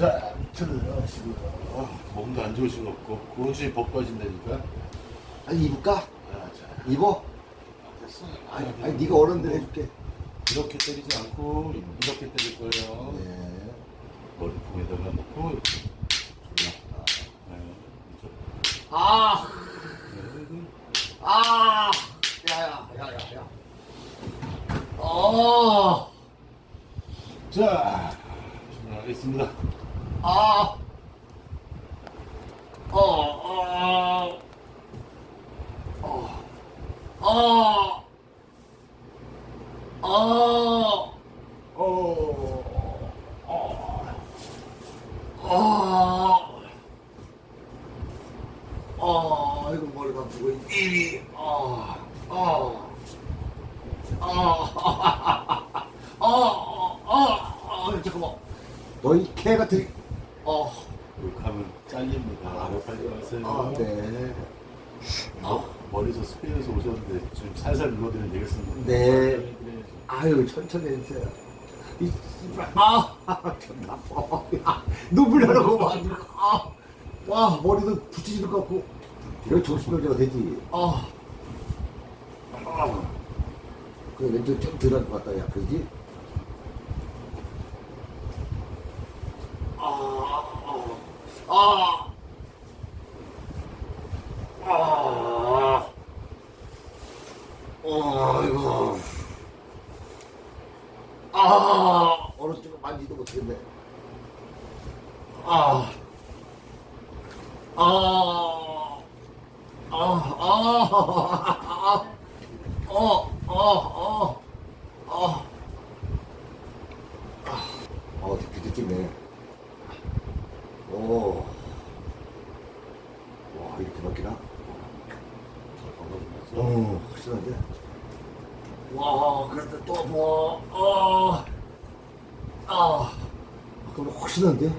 자, 들어가시고. 몸도 안 좋으신 것 같고, 고르시 벗 빠진다니까. 아니 입을까? 아, 자, 입어? 됐어. 아니, 아니 네가 어른들 해줄게. 이렇게 때리지 않고, 이렇게 때릴 거예요. 네. 머리통에다가 놓고, 졸라. 네, 이쪽. 아, 네, 아, 야야, 야야, 야. 어, 자, 출발하겠습니다. 아, 어, 어, 어, 어, 어, 어, 어, 이거 머리가 아프고 이리, 어, 어, 어, 어, 어, 어, 잠깐만. 너희 개 같은, 어, 욕하면 잘립니다. 욕하지 마세요. 아, 네. 어, 머리서 스페인에서 오셨는데 좀 살살 눌러드리면 되겠습니다. 네. 아유, 천천히 해주세요. 이, 씨발, 아, 좀 나빠. 야, 눈물 나라고 막. 아, 와, 머리도 붙이지도 같고. 이거 정신병자가 되지. 아, 아. 그 왼쪽 좀 덜한 것 같다, 야, 그지? 아, 아, 아, 아, 아. 아, 오른쪽을 만지도 못했네. 아, 아, 아, 아, 아, 어, 어, 어, 어, 아, 어, 비도 찍네. 오, 와, 이렇게 바뀌나? 어, 확실한데? 와, 그래도 또 뭐, 어, 아, 그럼 확실한데?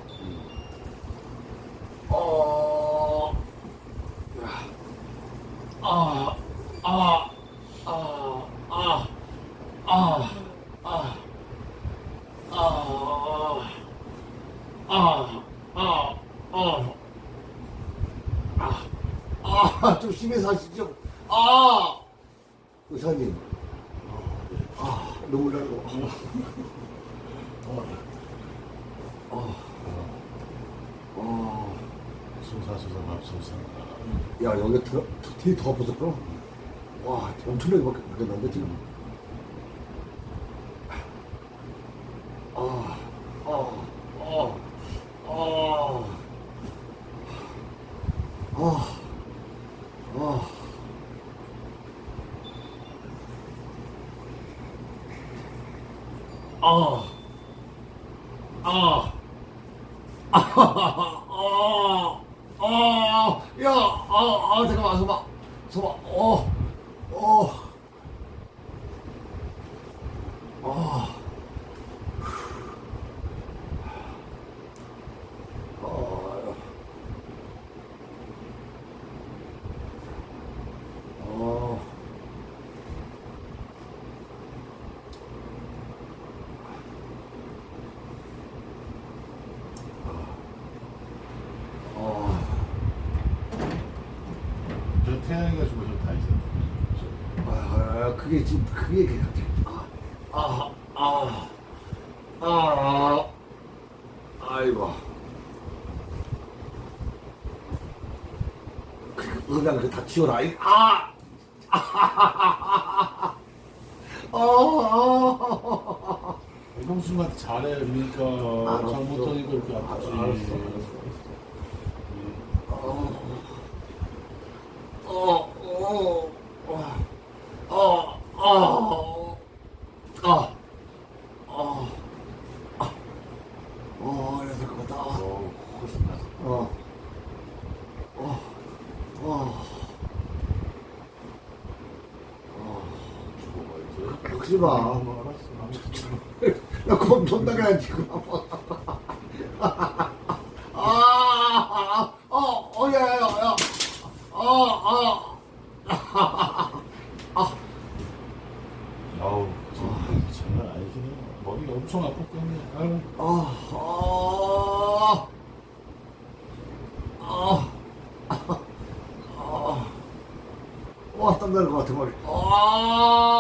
집에 사시죠? 아! 의사님. 아, 눈물 나고. 아, 아, 아. 소사소사 맙소사. 야, 여기 뒤더 아파서 그럼? 와, 엄청나게 막, 막, 났는데 지금. 아, 아, 아, 잠깐만, 잠깐만. 잠깐만, 어, 어, 어. 그게 지금 그 아, 아, 아, 아, 아이고. 그 그냥 그다 치워라. 이- 아, 아, 아, 아, 형수님한테 잘해 그러니까 알았어. 잘못하니까 이렇게 아프지. 알았어, 알았어. 어, 그러지 마. 나곧 존나게 안 지금. 아, 아, 어, 어, 야, 야, 야. 아, 아. 아. 아우, 지금 장난 아니긴 해. 머리 엄청 아팠겠네. 아유. 아, 아. 아. 아. 와, 땀 나는 것 같아, 머리. 아.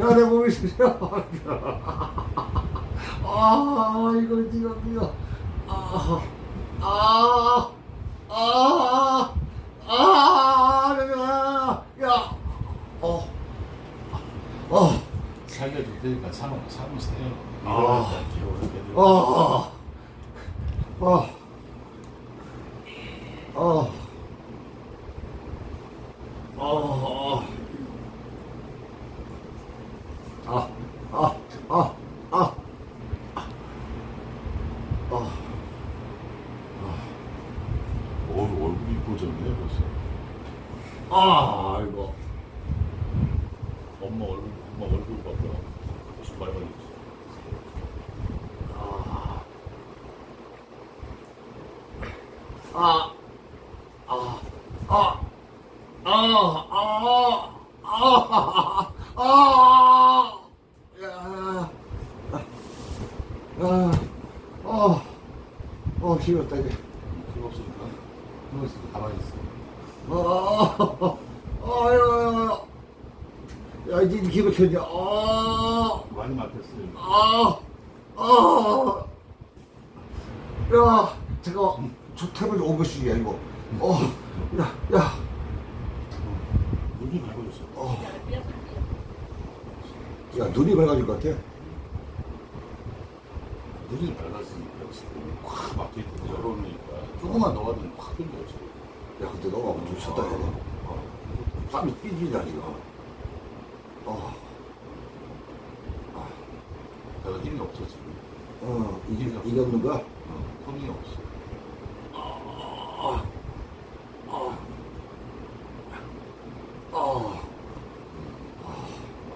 야, 내 몸이 시려. 아, 이거, 이거, 이거. 아, 아, 아, 아, 야, 야, 어, 어, 살려줄 테니까 참아 참으세요 아. 일어나지 어, 어, 어, 어, 아, 아, 아, 아, 아. 어우 얼굴이 이뻐졌네 벌써 아, 이거. 엄마 얼굴 엄마 얼굴 봐봐 무슨 밟아졌지 아, 아, 아, 아, 아, 아, 아, 야, 아, 어, 어, 힘었다 이제. 필요 없으니까 필요 없으니까 가만히 있어 아, 아유, 야 이제 기분 켰냐? 아. 많이 막혔어요 아, 아, 야, 잠깐, 저 탭을 오버씩이야 이거. 어, 야, 야, 눈이 밟아졌어 어, 야 눈이 밝아질 것 같아. 눈이 밟았으니까 지금 확 막혀있는데 열어놓으니까 조금만 더 가면 확 끊겨져 야, 근데 너가 좀 쉬었다 해야 돼. 어. 땀이 삐지냐 지금. 어, 내가 힘이 없어 지금 어, 이게 거야? 어, 힘이 없어 아, 아, 아,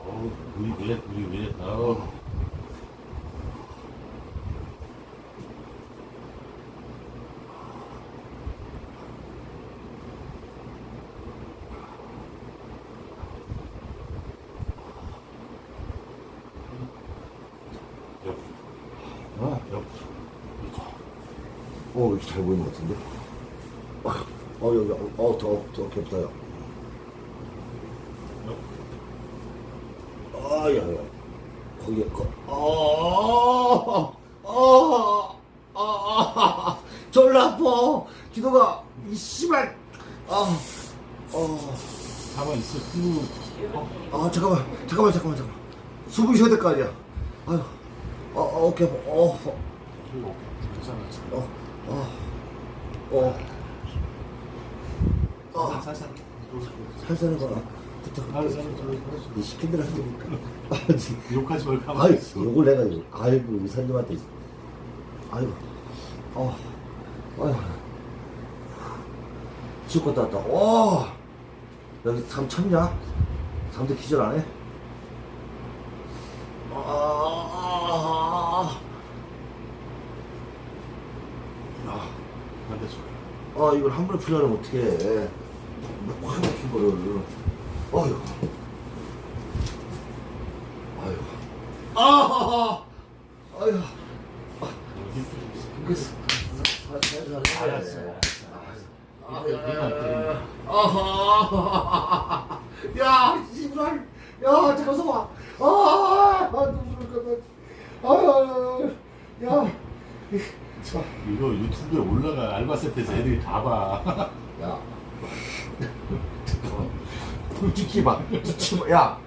어우 물이 왜 물이 왜 아우 옆, 어, 옆, 어, 이렇게 잘 보이는 것 같은데. 아, 어 여기, 어, 더, 더 겹다 야. 옆. 아, 야, 야. 거기에, 거, 아, 아, 아, 아, 졸라 아파. 기도가, 이 씨발. 아, 어, 가만 있어 쭉 어? 아, 잠깐만, 잠깐만, 잠깐만, 잠깐만. 숨을 쉬어야 될 거 아니야. 아유, 어, 어, 오케이, 어, 어, 괜찮아 어, 어, 어, 어, 살살 살살해 봐라. 이 시킨 대로 하니까. 욕하지 말고 아이, 있어 욕을 내가, 이거. 아이고, 의사님한테. 아이고, 어, 아이고. 갔다 왔다. 와, 여기 삼 쳤냐? 삼대 기절 안 해? 아, 아, 반대쪽 아, 이걸 한 번에 풀려면 어떡해. 확 막힌 거를. 아유. 아유. 아, 아유. 그래서 알았어 아, 아하. 야, 씨발. 야, 잠깐만 봐. 아, 아, 눈물 까 아, 야. 이거 유튜브에 올라가 알바세트에서 애들이 다 봐. 야. 찍지 마. 찍지 마. 야.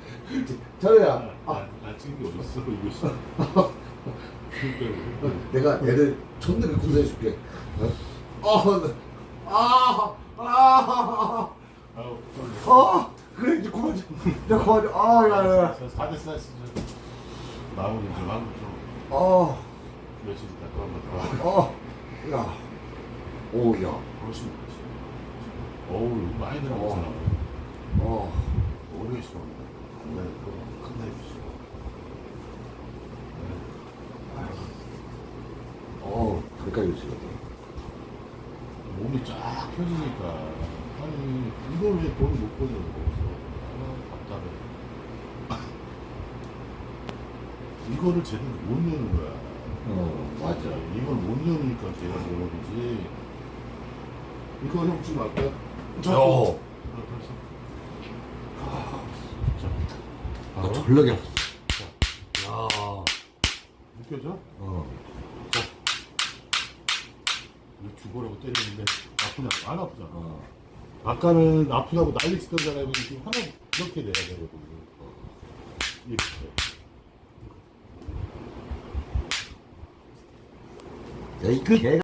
저야. 아, 나 찍은 게 어딨어 이거 그러니까. 내가 애들 존나 구조해줄게. 어, 아, 아, 아우 아, 그래 이제 그만 좀, 내가 그만 좀, 아, 야, 야, 사대 사이즈 마무리 좀 하고 좀. 어, 또 한번 더 어, 야, 오, 야, 어우 이거 많이 들어갔잖아. 어, 오래 있어. 네 그럼 끝내주시고 어, 잠깐 있어. 몸이 쫙 펴지니까 아니 이걸 왜 돈을 못 그래서 아 답답해. 이거를 제대로 못 여는 거야 어, 맞아. 이걸 못 여니까 걔가 그러는 거지 이거 형 지금 할까? 자, 어. 자, 아, 바로 졸라게 아팠어. 야. 느껴져? 어. 이거 죽어라고 때리는데 아프냐? 안 아프잖아. 어. 아까는 아프다고 난리 치던잖아요. 지금 하나 이렇게 내야 되거든요. 이렇게. 야, 이 개가